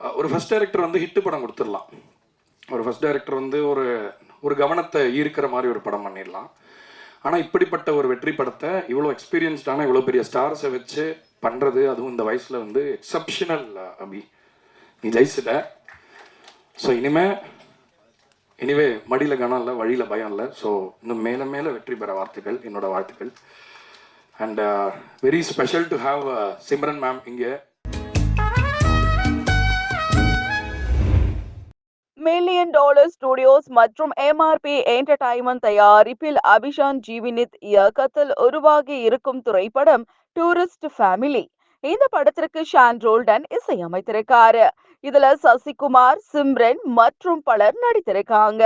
ஒரு first director வந்து hit படம் கொடுத்துடலாம். ஒரு ஃபர்ஸ்ட் டைரக்டர் வந்து ஒரு ஒரு கவனத்தை ஈர்க்கிற மாதிரி ஒரு படம் பண்ணிடலாம். ஆனால் இப்படிப்பட்ட ஒரு வெற்றி படத்தை இவ்வளோ எக்ஸ்பீரியன்ஸ்டான இவ்வளோ பெரிய ஸ்டார்ஸை வச்சு பண்ணுறது அதுவும் இந்த வயசில் வந்து எக்ஸப்ஷனல் அபி. நீ ஜெயிச்சிட்ட. ஸோ இனிமே இனிவே மடியில் கனம் இல்லை வழியில் பயம் இல்லை. ஸோ இன்னும் மேலே மேலே வெற்றி பெற வாழ்த்துக்கள் என்னோட வாழ்த்துக்கள். And very special to have Simran ma'am இங்கே. மில்லியன் டாலர் ஸ்டுடியோஸ் மற்றும் எம்ஆர்பி என்டர்டைன்மெண்ட் தயாரிப்பில் அபிஷான் ஜீவினித் இயக்கத்தில் உருவாகி இருக்கும் திரைப்படம் டூரிஸ்ட் ஃபேமிலி இந்த படத்திற்கு ஷான் ரோல்டன் இசையமைத்திருக்காரு. இதுல சசிகுமார் சிம்ரன் மற்றும் பலர் நடித்திருக்காங்க.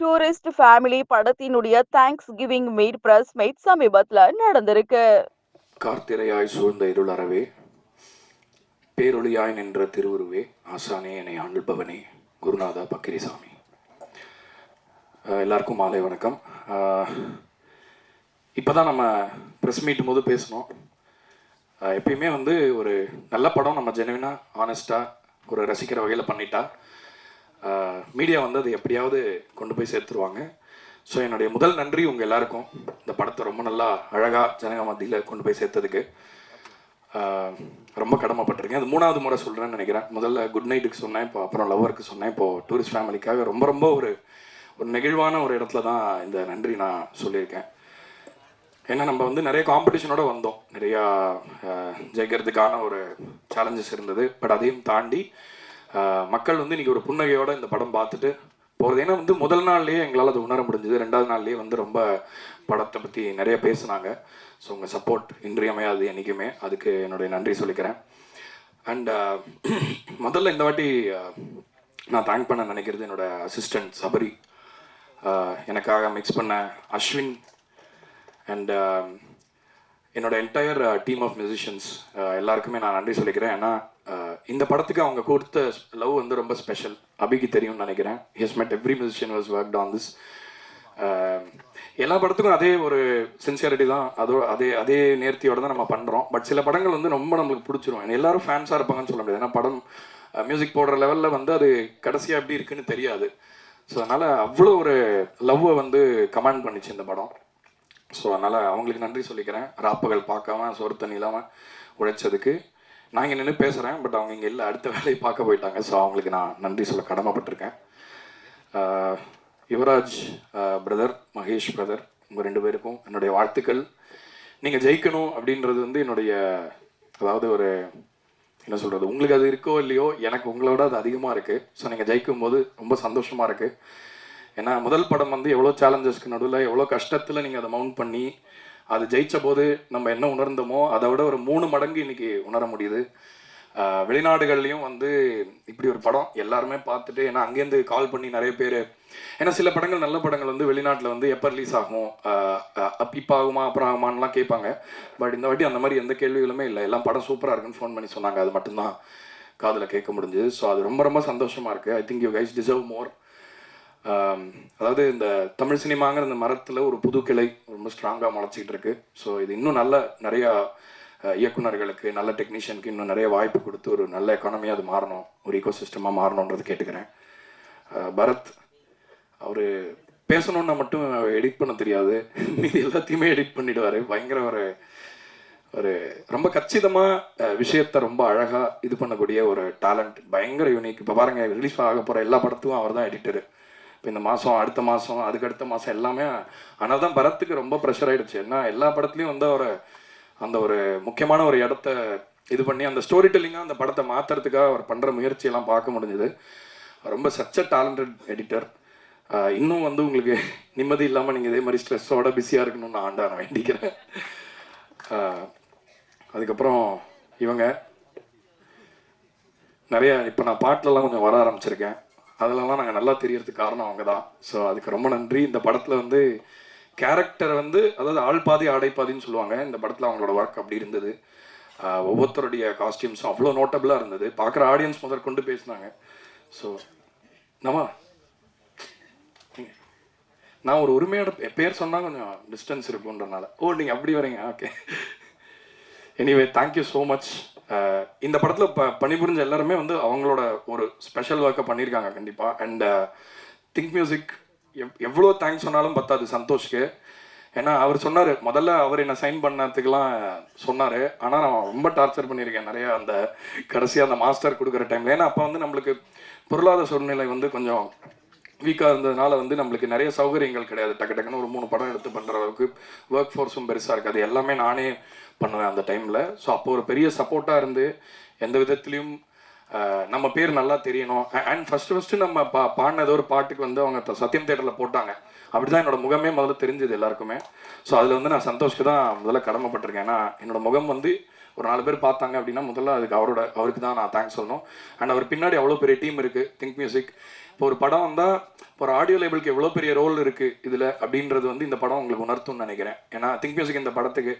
டூரிஸ்ட் ஃபேமிலி படத்தினுடைய thanks giving meet press meet சமீபத்துல நடந்திருக்கு. கார்த்திரையாய் சூழ்ந்த இருளறவே பேரொழியாய் நின்ற திருவுருவே ஆசானே என்னை ஆண்டுபவனே. குருநாதா பக்கிரிசாமி எல்லாருக்கும் மாலை வணக்கம். இப்போ தான் நம்ம ப்ரெஸ் மீட்டும் போது பேசணும். எப்பயுமே வந்து ஒரு நல்ல படம் நம்ம ஜெனுவினாக ஆனஸ்ட்டாக ஒரு ரசிக்கிற வகையில் பண்ணிட்டா மீடியா வந்து அதை எப்படியாவது கொண்டு போய் சேர்த்துருவாங்க. ஸோ என்னுடைய முதல் நன்றி உங்கள் எல்லாருக்கும். இந்த படத்தை ரொம்ப நல்லா அழகாக ஜனங்க மத்தியில் கொண்டு போய் சேர்த்ததுக்கு. ரொம்ப கடமைப்பட்டிருக்கேன். அது மூணாவது முறை சொல்கிறேன்னு நினைக்கிறேன். முதல்ல குட் நைட்டுக்கு சொன்னேன் இப்போ அப்புறம் லவருக்கு சொன்னேன் இப்போது டூரிஸ்ட் ஃபேமிலிக்காக ரொம்ப ரொம்ப ஒரு ஒரு நெகிழ்வான ஒரு இடத்துல தான் இந்த நன்றி நான் சொல்லியிருக்கேன். ஏன்னா நம்ம வந்து நிறைய காம்படிஷனோட வந்தோம். நிறையா ஜெயிக்கிறதுக்கான ஒரு சேலஞ்சஸ் இருந்தது. பட் அதையும் தாண்டி மக்கள் வந்து இன்றைக்கி ஒரு புன்னகையோட இந்த படம் பார்த்துட்டு போகிறது ஏன்னா வந்து முதல் நாள்லேயே எங்களால் அது உணர முடிஞ்சது. ரெண்டாவது நாள்லேயே வந்து ரொம்ப படத்தை பற்றி நிறைய பேசுனாங்க. ஸோ உங்கள் சப்போர்ட் இன்றியமையாது என்றைக்குமே அதுக்கு என்னுடைய நன்றி சொல்லிக்கிறேன். அண்ட் uh, முதல்ல இந்த வாட்டி uh, நான் தேங்க் பண்ண நினைக்கிறது என்னோட அசிஸ்டன்ட் சபரி. Uh, எனக்காக மிக்ஸ் பண்ண அஸ்வின். அண்ட் என்னோட என்டையர் டீம் ஆஃப் மியூசிஷியன்ஸ் எல்லாருக்குமே நான் நன்றி சொல்லிக்கிறேன். ஏன்னா இந்த படத்துக்கு அவங்க கொடுத்த லவ் வந்து ரொம்ப ஸ்பெஷல் அபிக்கு தெரியும்னு நினைக்கிறேன். His met every musician was work on this எல்லா படத்துக்கும் அதே ஒரு சின்சியாரிட்டி தான். அதோ அதே அதே நேர்த்தியோட தான் நம்ம பண்ணுறோம் பட் சில படங்கள் வந்து ரொம்ப நம்மளுக்கு பிடிச்சிரும். ஏன்னா எல்லாரும் ஃபேன்ஸாக இருப்பாங்கன்னு சொல்ல முடியாது. ஏன்னா படம் மியூசிக் போடுற லெவலில் வந்து அது கடைசியாக எப்படி இருக்குன்னு தெரியாது. ஸோ அதனால் அவ்வளோ ஒரு லவ்வை வந்து கமெண்ட் பண்ணிச்சு இந்த படம். ஸோ அதனால் அவங்களுக்கு நன்றி சொல்லிக்கிறேன். ராப்பகல் பார்க்காம சோறு தண்ணி இல்லாமல் உழைச்சதுக்கு. நான் இங்கே நின்று பேசுகிறேன் பட் அவங்க இங்கே இல்லை. அடுத்த வேலையை பார்க்க போயிட்டாங்க. ஸோ அவங்களுக்கு நான் நன்றி சொல்ல கடமைப்பட்டிருக்கேன். யுவராஜ் பிரதர் மகேஷ் பிரதர் உங்கள் ரெண்டு பேருக்கும் என்னுடைய வாழ்த்துக்கள். நீங்கள் ஜெயிக்கணும் அப்படின்றது வந்து என்னுடைய அதாவது ஒரு என்ன சொல்கிறது உங்களுக்கு அது இருக்கோ இல்லையோ எனக்கு உங்களோட அது அதிகமாக இருக்குது ஸோ நீங்கள் ஜெயிக்கும் போது ரொம்ப சந்தோஷமாக இருக்குது ஏன்னா முதல் படம் வந்து எவ்வளோ சேலஞ்சஸ்க்கு நடுவில் எவ்வளோ கஷ்டத்தில் நீங்கள் அதை மவுண்ட் பண்ணி அது ஜெயித்த போது நம்ம என்ன உணர்ந்தோமோ அதை விட ஒரு மூணு மடங்கு இன்னைக்கு உணர முடியுது. வெளிநாடுகள்லையும் வந்து இப்படி ஒரு படம் எல்லாருமே பார்த்துட்டு ஏன்னா அங்கேருந்து கால் பண்ணி நிறைய பேர் ஏன்னா சில படங்கள் நல்ல படங்கள் வந்து வெளிநாட்டில் வந்து எப்போ ரிலீஸ் ஆகும் இப்போ ஆகுமா அப்புறம் ஆகுமான்லாம் கேட்பாங்க. பட் இந்த வாட்டி அந்த மாதிரி எந்த கேள்விகளுமே இல்லை. எல்லாம் படம் சூப்பராக இருக்குன்னு ஃபோன் பண்ணி சொன்னாங்க. அது மட்டும்தான் காதில் கேட்க முடிஞ்சுது. ஸோ அது ரொம்ப ரொம்ப சந்தோஷமாக இருக்குது I think you guys deserve more அதாவது இந்த தமிழ் சினிமாங்கிற இந்த மரத்தில் ஒரு புது கிளை ரொம்ப ஸ்ட்ராங்காக முளைச்சிக்கிட்டு இருக்கு. ஸோ இது இன்னும் நல்ல நிறையா இயக்குநர்களுக்கு இயக்குனர்களுக்கு நல்ல டெக்னீஷியனுக்கு இன்னும் நிறைய வாய்ப்பு கொடுத்து ஒரு நல்ல எக்கானமியாக அது மாறணும் ஒரு ஈகோ சிஸ்டமாக மாறணுன்றது கேட்டுக்கிறேன். பரத் அவர் பேசணுன்னா மட்டும் எடிட் பண்ண தெரியாது. மீதி எல்லாத்தையுமே எடிட் பண்ணிடுவார். பயங்கர ஒரு ஒரு ரொம்ப கச்சிதமாக விஷயத்தை ரொம்ப அழகாக இது பண்ணக்கூடிய ஒரு டேலண்ட் பயங்கர யூனிக் இப்போ பாருங்க ரிலீஸ் ஆக போகிற எல்லா படத்துக்கும் அவர் தான் எடிட்டரு இப்போ இந்த மாதம் அடுத்த மாதம் அதுக்கு அடுத்த மாதம் எல்லாமே ஆனால் தான் பரத்துக்கு ரொம்ப ப்ரெஷர் ஆயிடுச்சு. ஏன்னா எல்லா படத்துலையும் வந்து அவரை அந்த ஒரு முக்கியமான ஒரு இடத்த இது பண்ணி அந்த ஸ்டோரி டெல்லிங்காக அந்த படத்தை மாற்றுறதுக்காக அவர் பண்ணுற முயற்சியெல்லாம் பார்க்க முடிஞ்சது. ரொம்ப சச்ச டேலண்டட் எடிட்டர் இன்னும் வந்து உங்களுக்கு நிம்மதி இல்லாமல் நீங்கள் இதே மாதிரி ஸ்ட்ரெஸ்ஸோட பிஸியாக இருக்கணும்னு நான் ஆண்டா நான் வேண்டிக்கிறேன் அதுக்கப்புறம் இவங்க நிறைய இப்போ நான் பாட்டிலலாம் கொஞ்சம் வர ஆரம்பிச்சிருக்கேன். அதிலலாம் நாங்கள் நல்லா தெரியறதுக்கு காரணம் அவங்க தான் ஸோ அதுக்கு ரொம்ப நன்றி. இந்த படத்தில் வந்து கேரக்டர் வந்து அதாவது ஆள் பாதி ஆடை பாதின்னு சொல்லுவாங்க. இந்த படத்தில் அவங்களோட ஒர்க் அப்படி இருந்தது. ஒவ்வொருத்தருடைய காஸ்டியூம்ஸும் அவ்வளோ நோட்டபுளாக இருந்தது. பார்க்குற ஆடியன்ஸ் முதல் கொண்டு பேசினாங்க. ஸோ நம்ம நான் ஒரு உரிமையோட பேர் சொன்னால் கொஞ்சம் டிஸ்டன்ஸ் இருக்குன்றனால ஓ நீங்கள் அப்படி வரீங்க. Okay anyway thank you so much இந்த படத்தில் ப பணிபுரிஞ்ச எல்லாருமே வந்து அவங்களோட ஒரு ஸ்பெஷல் ஒர்க்கை பண்ணியிருக்காங்க கண்டிப்பாக அண்ட் திங்க் மியூசிக் எவ் எவ்வளோ தேங்க்ஸ் சொன்னாலும் பத்தாது சந்தோஷ்க்கு. ஏன்னா அவர் சொன்னார் முதல்ல அவர் என்ன சைன் பண்ணதுக்கெலாம் சொன்னார். ஆனால் நான் ரொம்ப டார்ச்சர் பண்ணியிருக்கேன் நிறைய அந்த கடைசியாக அந்த மாஸ்டர் கொடுக்குற டைமில் ஏன்னா அப்போ வந்து நம்மளுக்கு பொருளாதார சூழ்நிலை வந்து கொஞ்சம் வீக்காக இருந்ததுனால வந்து நம்மளுக்கு நிறைய சௌகரியங்கள் கிடையாது. டக்கு டக்குன்னு ஒரு மூணு படம் எடுத்து பண்ணுற அளவுக்கு ஒர்க் ஃபோர்ஸும் பெருசாக இருக்காது. எல்லாமே நானே பண்ணுவேன் அந்த டைமில் ஸோ அப்போ ஒரு பெரிய சப்போர்ட்டாக இருந்து எந்த விதத்துலேயும் நம்ம பேர் நல்லா தெரியணும். அண்ட் ஃபர்ஸ்ட் ஃபர்ஸ்ட் நம்ம பா பாடின ஏதோ ஒரு பாட்டுக்கு வந்து அவங்க சத்யம் தேட்டரில் போட்டாங்க. அப்படிதான் என்னோட முகமே முதல்ல தெரிஞ்சது எல்லாருக்குமே. ஸோ அதில் வந்து நான் சந்தோஷ்க்கு தான் முதல்ல கடமைப்பட்டிருக்கேன். ஏன்னா என்னோட முகம் வந்து ஒரு நாலு பேர் பார்த்தாங்க அப்படின்னா முதல்ல அதுக்கு அவரோட அவருக்கு தான் நான் தேங்க்ஸ் சொல்லணும். அண்ட் அவர் பின்னாடி அவ்வளோ பெரிய டீம் இருக்குது திங்க் மியூசிக் இப்போ ஒரு படம் வந்தால் இப்போ ஒரு ஆடியோ லேபிளுக்கு எவ்வளோ பெரிய ரோல் இருக்குது இதில் அப்படின்றது வந்து இந்த படம் உங்களுக்கு உணர்த்தும்னு நினைக்கிறேன். ஏன்னா திங்க் மியூசிக் இந்த படத்துக்கு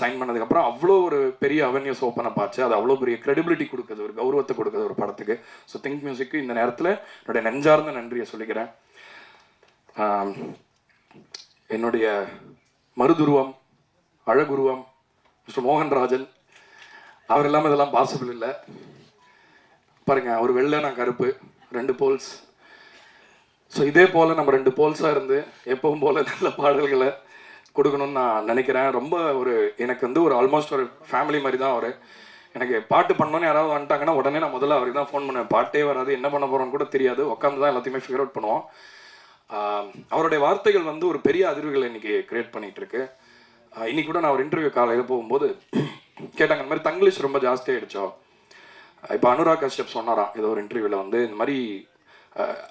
சைன் பண்ணதுக்கப்புறம் அவ்வளோ ஒரு பெரிய அவென்யூஸ் ஓப்பன் அப் ஆச்சு. அது அவ்வளோ பெரிய க்ரெடிபிலிட்டி கொடுக்குது ஒரு கௌரவத்தை கொடுக்குது ஒரு படத்துக்கு. ஸோ திங்க் மியூசிக்கு இந்த நேரத்தில் என்னுடைய நெஞ்சார்ந்த நன்றியை சொல்லிக்கிறேன். என்னுடைய மறுதுருவம் அழகுருவம் மிஸ்டர் மோகன்ராஜன் அவர் இல்லாமல் இதெல்லாம் பாசிபிள் இல்லை. பாருங்கள் அவர் வெள்ளை நான் கருப்பு ரெண்டு போல்ஸ் ஸோ இதே போல் நம்ம ரெண்டு போல்ஸாக இருந்து எப்பவும் போல் நல்ல பாடல்களை கொடுக்கணும்னு நான் நினைக்கிறேன். ரொம்ப ஒரு எனக்கு வந்து ஒரு ஆல்மோஸ்ட் ஒரு ஃபேமிலி மாதிரி தான் அவர். எனக்கு பாட்டு பண்ணோன்னு யாராவது வந்துட்டாங்கன்னா உடனே நான் முதல்ல அவருக்கு தான் ஃபோன் பண்ணுவேன். பாட்டே வராது என்ன பண்ண போகிறோன்னு கூட தெரியாது. உட்காந்து தான் எல்லாத்தையுமே ஃபிகர் அவுட் பண்ணுவோம். அவருடைய வார்த்தைகள் வந்து ஒரு பெரிய அதிர்வுகளை இன்னைக்கு கிரியேட் பண்ணிட்டு இருக்கு. இன்னைக்கு கூட நான் ஒரு இன்டர்வியூ காலையில் போகும்போது கேட்டாங்க இந்த மாதிரி தங்கிலீஷ் ரொம்ப ஜாஸ்தியாயிடுச்சோ? இப்போ அனுராக் கஷ்யப் சொன்னாராம் ஏதோ ஒரு இன்டர்வியூவில் வந்து இந்த மாதிரி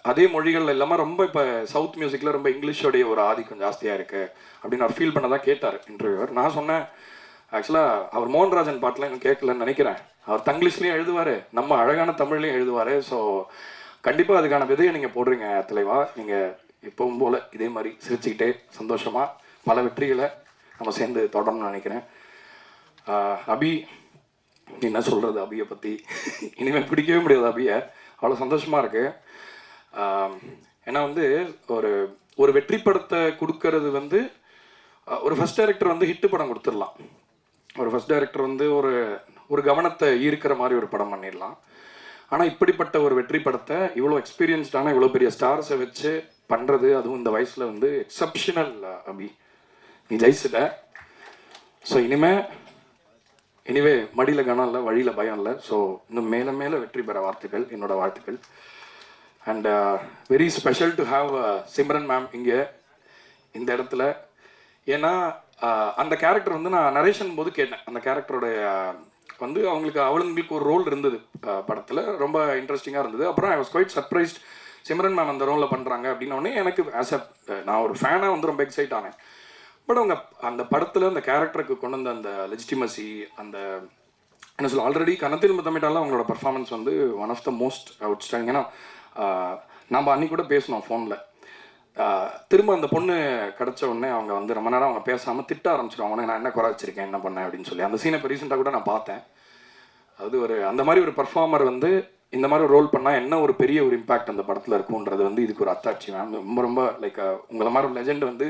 அதே மொழிகள் இல்லாமல் ரொம்ப இப்போ சவுத் மியூசிக்கில் ரொம்ப இங்கிலீஷோடைய ஒரு ஆதிக்கம் ஜாஸ்தியாக இருக்குது அப்படின்னு அவர் ஃபீல் பண்ணதான் கேட்டார் இன்டர்வியூவர் நான் சொன்னேன் ஆக்சுவலாக அவர் மோகன்ராஜன் பாட்டில் எனக்கு கேட்கலன்னு நினைக்கிறேன். அவர் தங்கிலீஷ்லேயும் எழுதுவார் நம்ம அழகான தமிழ்லையும் எழுதுவார். ஸோ கண்டிப்பாக அதுக்கான விதையை நீங்கள் போடுறீங்க தலைவா நீங்கள் இப்பவும் போல் இதே மாதிரி சிரிச்சுக்கிட்டே சந்தோஷமாக பல வெற்றிகளை நம்ம சேர்ந்து தொடரணும்னு நினைக்கிறேன். அபி என்ன சொல்கிறது அபியை பற்றி இனிமேல் பிடிக்கவே முடியாது அபியை. அவ்வளோ சந்தோஷமாக இருக்குது ஏன்னா வந்து ஒரு ஒரு வெற்றி படத்தை கொடுக்கறது வந்து ஒரு ஃபர்ஸ்ட் டைரக்டர் வந்து ஹிட்டு படம் கொடுத்துடலாம். ஒரு ஃபர்ஸ்ட் டைரக்டர் வந்து ஒரு ஒரு கவனத்தை ஈர்க்கிற மாதிரி ஒரு படம் பண்ணிடலாம். ஆனால் இப்படிப்பட்ட ஒரு வெற்றி படத்தை இவ்வளோ எக்ஸ்பீரியன்ஸ்டான இவ்வளோ பெரிய ஸ்டார்ஸை வச்சு பண்ணுறது அதுவும் இந்த வயசில் வந்து எக்ஸப்ஷனல் அபி. நீ ஜெயிச்சிட்ட. ஸோ இனிமே எனிவே மடியில் கனம் இல்லை வழியில் பயம் இல்லை. ஸோ இன்னும் மேலே மேலே வெற்றி பெற வாழ்த்துக்கள் என்னோட வாழ்த்துக்கள். And very special to have Simran ma'am இங்கே இந்த இடத்துல. ஏன்னா uh, அந்த கேரக்டர் வந்து நான் நரேஷன் போது கேட்டேன். அந்த கேரக்டருடைய uh, வந்து அவங்களுக்கு அவளுங்களுக்கு ஒரு ரோல் இருந்தது uh, படத்தில். ரொம்ப இன்ட்ரெஸ்டிங்காக இருந்தது. அப்புறம் I was quite surprised Simran ma'am அந்த ரோலில் பண்ணுறாங்க அப்படின்னோடனே எனக்கு ஆஸ் அ நான் ஒரு ஃபேனாக வந்து ரொம்ப எக்ஸைட் ஆனேன். பட் அவங்க அந்த படத்தில் அந்த கேரக்டருக்கு கொண்டு வந்த அந்த லெஜிட்டிமசி அந்த என்ன சொல்ல ஆல்ரெடி கணத்தில் முத்தமிட்டாலும் அவங்களோட பர்ஃபார்மன்ஸ் வந்து one of the most outstanding ஏன்னா நம்ம அன்னைக்கு கூட பேசணும் ஃபோனில் திரும்ப அந்த பொண்ணு கிடச்ச உடனே அவங்க வந்து ரொம்ப நேரம் அவங்க பேசாமல் திட்ட ஆரம்பிச்சிருவாங்க. நான் என்ன குறை வச்சிருக்கேன்? என்ன பண்ணேன் அப்படின்னு சொல்லி. அந்த சீனை இப்போ ரீசெண்டாக கூட நான் பார்த்தேன். அது ஒரு அந்த மாதிரி ஒரு பர்ஃபார்மர் வந்து இந்த மாதிரி ஒரு ரோல் பண்ணால் என்ன ஒரு பெரிய ஒரு இம்பாக்ட் அந்த படத்தில் இருக்கும்ன்றது வந்து இதுக்கு ஒரு அத்தாட்சி மேம் ரொம்ப ரொம்ப லைக் உங்களை மாதிரி ஒரு லெஜெண்ட் வந்து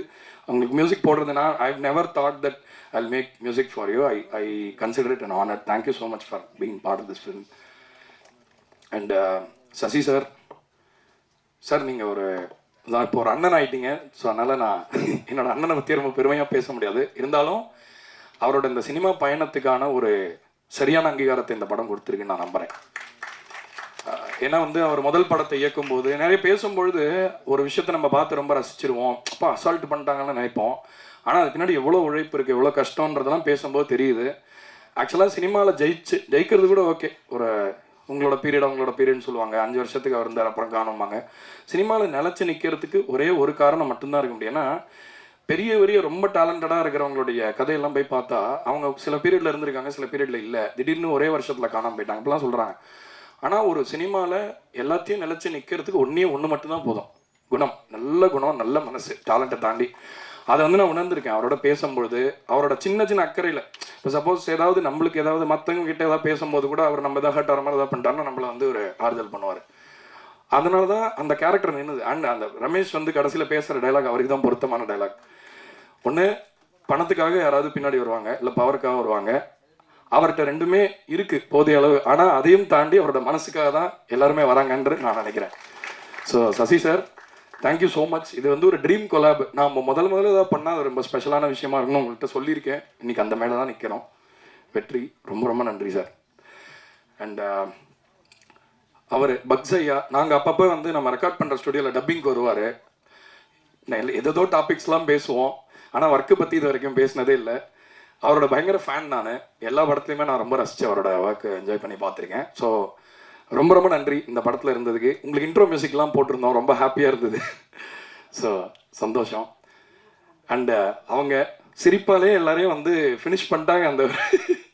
உங்களுக்கு music போடுறதுனா I never thought that I make music for you I I consider it an honour thank you so much for being part of this film and Sasi sir sir நீங்கள் ஒரு நான் இப்போ ஒரு அண்ணன் ஆயிட்டீங்க. So அதனால் நான் என்னோட அண்ணனை பற்றி ரொம்ப பெருமையாக பேச முடியாது. இருந்தாலும் அவரோட இந்த சினிமா பயணத்துக்கான ஒரு சரியான அங்கீகாரத்தை இந்த படம் கொடுத்துருக்குன்னு நான் நம்புகிறேன் ஏன்னா வந்து அவர் முதல் படத்தை இயக்கும் போது நிறைய பேசும்பொழுது ஒரு விஷயத்த நம்ம பார்த்து ரொம்ப ரசிச்சிருவோம். அப்பா அசால்ட் பண்ணிட்டாங்கன்னு நினைப்போம். ஆனால் அது பின்னாடி எவ்வளோ உழைப்பு இருக்குது எவ்வளோ கஷ்டன்றதெல்லாம் பேசும்போது தெரியுது. ஆக்சுவலாக சினிமாவில் ஜெயிச்சு ஜெயிக்கிறது கூட ஓகே ஒரு உங்களோட பீரியட் அவங்களோட பீரியட்னு சொல்லுவாங்க. அஞ்சு வருஷத்துக்கு அவர் இருந்தார் அப்புறம் காணும்பாங்க. சினிமாவில் நிலச்சி நிற்கிறதுக்கு ஒரே ஒரு காரணம் மட்டும்தான் இருக்க முடியும். ஏன்னா பெரிய பெரிய ரொம்ப டேலண்டடாக இருக்கிறவங்களுடைய கதையெல்லாம் போய் பார்த்தா அவங்க சில பீரியடில் இருந்திருக்காங்க சில பீரியடில் இல்லை. திடீர்னு ஒரே வருஷத்தில் காணாமல் போயிட்டாங்க. இப்படிலாம் சொல்கிறாங்க ஆனால் ஒரு சினிமாவில் எல்லாத்தையும் நிலச்சி நிற்கிறதுக்கு ஒன்றே ஒன்று மட்டும்தான் போதும். குணம். நல்ல குணம் நல்ல மனசு. டேலண்ட்டை தாண்டி. அதை வந்து நான் உணர்ந்திருக்கேன். அவரோட பேசும்பொழுது அவரோட சின்ன சின்ன அக்கறையில். இப்போ சப்போஸ் ஏதாவது நம்மளுக்கு ஏதாவது மற்றவங்க கிட்ட ஏதாவது பேசும்போது கூட அவர் நம்ம ஏதாவது ஹர்ட் ஆகிற மாதிரி ஏதாவது பண்ணிட்டாருன்னா நம்மளை வந்து ஒரு ஆறுதல் பண்ணுவார். அதனால தான் அந்த கேரக்டர் நின்னுது. அண்ட் அந்த ரமேஷ் வந்து கடைசியில் பேசுகிற டைலாக் அவருக்கு தான் பொருத்தமான டைலாக் ஒன்று பணத்துக்காக யாராவது பின்னாடி வருவாங்க இல்லை பவருக்காக வருவாங்க. அவர்கிட்ட ரெண்டுமே இருக்கு போதிய அளவு. ஆனால் அதையும் தாண்டி அவரோட மனசுக்காக தான் எல்லாருமே வராங்கன்று நான் நினைக்கிறேன். So Sasi sir thank you so much இது வந்து ஒரு ட்ரீம் கொலாப் நான் முதல் முதல்ல ஏதாவது பண்ணால் அது ரொம்ப ஸ்பெஷலான விஷயமா இருக்குன்னு உங்கள்கிட்ட சொல்லியிருக்கேன். இன்னைக்கு அந்த மேலே தான் நிற்கிறோம் வெற்றி. ரொம்ப ரொம்ப நன்றி சார் அண்ட் அவர் பக்ஸ் ஐயா நாங்கள் அப்பப்போ வந்து நம்ம ரெக்கார்ட் பண்ணுற ஸ்டுடியோவில் டப்பிங்க்கு வருவார். எதோ டாபிக்ஸ்லாம் பேசுவோம். ஆனால் ஒர்க்கை பற்றி இது வரைக்கும் பேசினதே இல்லை. அவரோட பயங்கர ஃபேன் நான். எல்லா படத்துலையுமே நான் ரொம்ப ரசித்து அவரோட ஒர்க்கு என்ஜாய் பண்ணி பார்த்துருக்கேன். ஸோ ரொம்ப ரொம்ப நன்றி இந்த படத்தில் இருந்ததுக்கு. உங்களுக்கு இன்ட்ரோ மியூசிக்லாம் போட்டிருந்தோம். ரொம்ப ஹாப்பியாக இருந்தது. ஸோ சந்தோஷம். அண்டு uh, அவங்க சிரிப்பாலே எல்லாரையும் வந்து ஃபினிஷ் பண்ணிட்டாங்க அந்த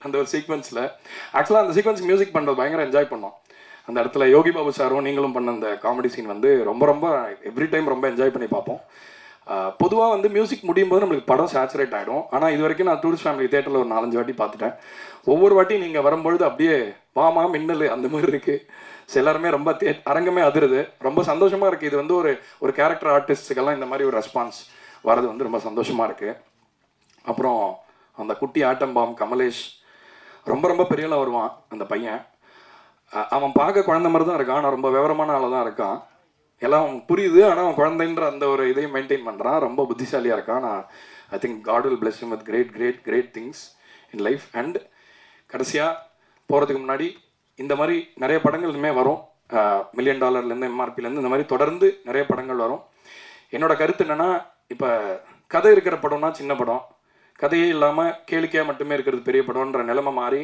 அந்த ஒரு சீக்வன்ஸில் ஆக்சுவலாக அந்த சீக்வன்ஸ் மியூசிக் பண்ணுறது பயங்கர என்ஜாய் பண்ணோம். அந்த இடத்துல யோகி பாபு சாரும் நீங்களும் பண்ண அந்த காமெடி சீன் வந்து ரொம்ப ரொம்ப எவ்ரி டைம் ரொம்ப என்ஜாய் பண்ணி பார்ப்போம். Uh, பொதுவாக வந்து மியூசிக் முடியும் போது நம்மளுக்கு படம் சேச்சுரேட் ஆகிடும் ஆனால் இது வரைக்கும் நான் டூரிஸ்ட் ஃபேமிலி தேட்டரில் ஒரு நாலஞ்சு வாட்டி பார்த்துட்டேன். ஒவ்வொரு வாட்டி நீங்கள் வரும்பொழுது அப்படியே வாமா மின்னல் அந்த மாதிரி இருக்குது ஸோ எல்லாருமே ரொம்ப தே அரங்கமே அதிருது. ரொம்ப சந்தோஷமாக இருக்குது இது வந்து ஒரு ஒரு கேரக்டர் ஆர்டிஸ்ட்டுக்கெல்லாம் இந்த மாதிரி ஒரு ரெஸ்பான்ஸ் வர்றது வந்து ரொம்ப சந்தோஷமாக இருக்குது அப்புறம் அந்த குட்டி ஆட்டம் பாம் கமலேஷ் ரொம்ப ரொம்ப பெரியலாம் வருவான் அந்த பையன். அவன் பார்க்க குழந்தை மாதிரி தான் இருக்கான். ஆனால் ரொம்ப விவரமான ஆளாக தான் இருக்கான். எல்லாம் அவன் புரியுது. ஆனால் அவன் குழந்தைன்ற அந்த ஒரு இதையும் மெயின்டைன் பண்ணுறான் ரொம்ப புத்திசாலியாக இருக்கான். நான் I think God will bless with great great great things in life and கடைசியாக போகிறதுக்கு முன்னாடி இந்த மாதிரி நிறைய படங்கள் இனிமேல் வரும். மில்லியன் டாலர்லேருந்து எம்ஆர்பிலேருந்து இந்த மாதிரி தொடர்ந்து நிறைய படங்கள் வரும். என்னோட கருத்து என்னென்னா இப்போ கதை இருக்கிற படம்னா சின்ன படம். கதையே இல்லாமல் கேளிக்கையாக மட்டுமே இருக்கிறது பெரிய படம்ன்ற நிலைமை மாறி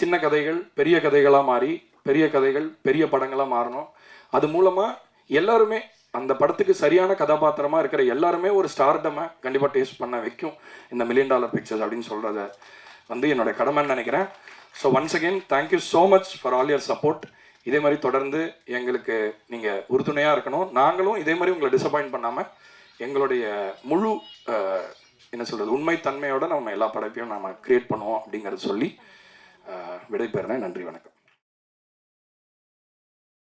சின்ன கதைகள் பெரிய கதைகளாக மாறி பெரிய கதைகள் பெரிய படங்களாக மாறணும். அது மூலமாக எல்லாருமே அந்த படத்துக்கு சரியான கதாபாத்திரமாக இருக்கிற எல்லாருமே ஒரு ஸ்டார்டமை கண்டிப்பாக டேஸ்ட் பண்ண வைக்கும். இந்த மில்லியன் டாலர் பிக்சர்ஸ் அப்படின்னு சொல்கிறத வந்து என்னோட கடமைன்னு நினைக்கிறேன். So once again thank you so much for all your support இதே மாதிரி தொடர்ந்து எங்களுக்கு நீங்கள் உறுதுணையாக இருக்கணும். நாங்களும் இதே மாதிரி உங்களை டிசப்பாயிண்ட் பண்ணாமல் எங்களுடைய முழு என்ன சொல்கிறது உண்மை தன்மையோடு நம்ம எல்லா படைப்பையும் நம்ம க்ரியேட் பண்ணுவோம் அப்படிங்கிறத சொல்லி விடைபெறுறேன். நன்றி வணக்கம்.